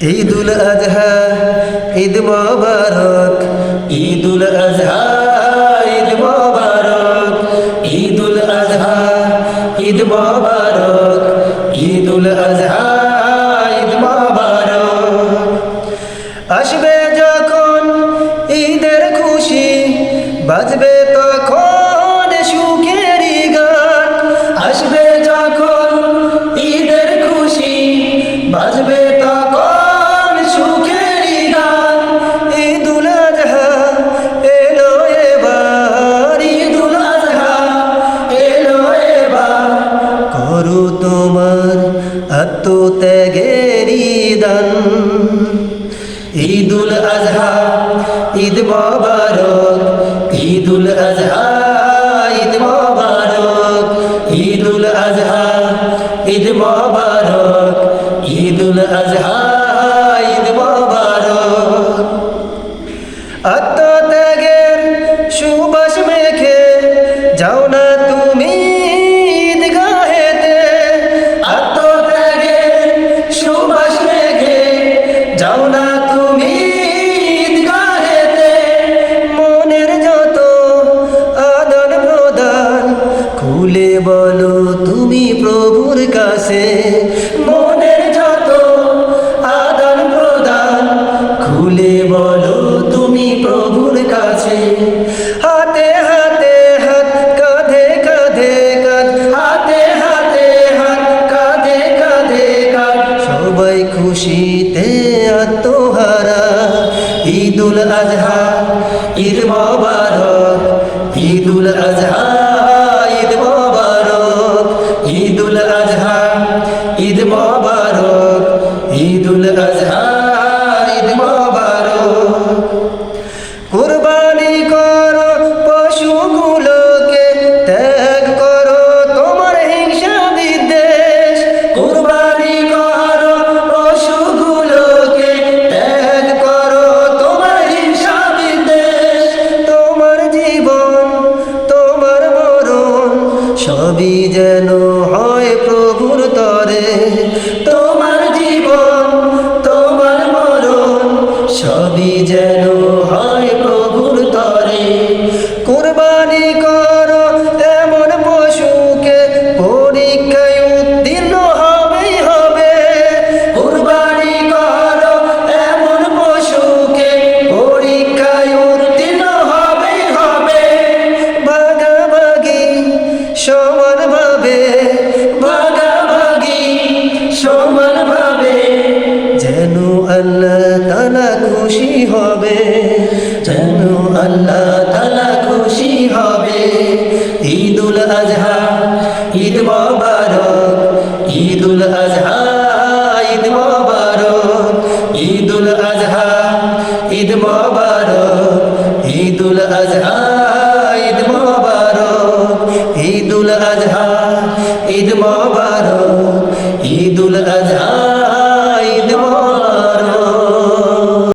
ঈদুল আজহা, ঈদ মোবারক, ঈদুল আজহা, ঈদ মোবারক, ঈদুল আজহা, ঈদ মোবারক, ঈদুল আজহা, ঈদ মোবারক। আসবে যখন ঈদের খুশি, বাজবে তখন ঈদ মোবারক ঈদুল আজহা ঈদ মোবারক ঈদুল আজহা ঈদ মোবারক ঈদুল আজহা। প্রভুর কাছে মনের যত আদান প্রদান, খুলে বলো তুমি প্রভুর কাছে। হাতে হাতে হাত, কাঁধে কাঁধে কাঁধ, হাতে হাতে হাত, কাঁধে কাঁধে কাঁধ। সবাই খুশিতে আত্মহারা, ঈদুল আজহা, ঈদ মোবারক, ঈদুল আজহা। সবই যেন হয় প্রভুর তরে, তোমার জীবন, তোমার মরণ, সবই যেন হয় প্রভুর তরে। কোরবানি করো আল্লাহ খুশি হবে। ঈদুল আজহা, ঈদ মোবারক, ঈদুল আজহা, ঈদ মোবারক, ঈদুল আজহা, ঈদ মোবারক, ঈদুল আজহা, ঈদ মোবারক, ঈদুল আজহা, ঈদ মোবারক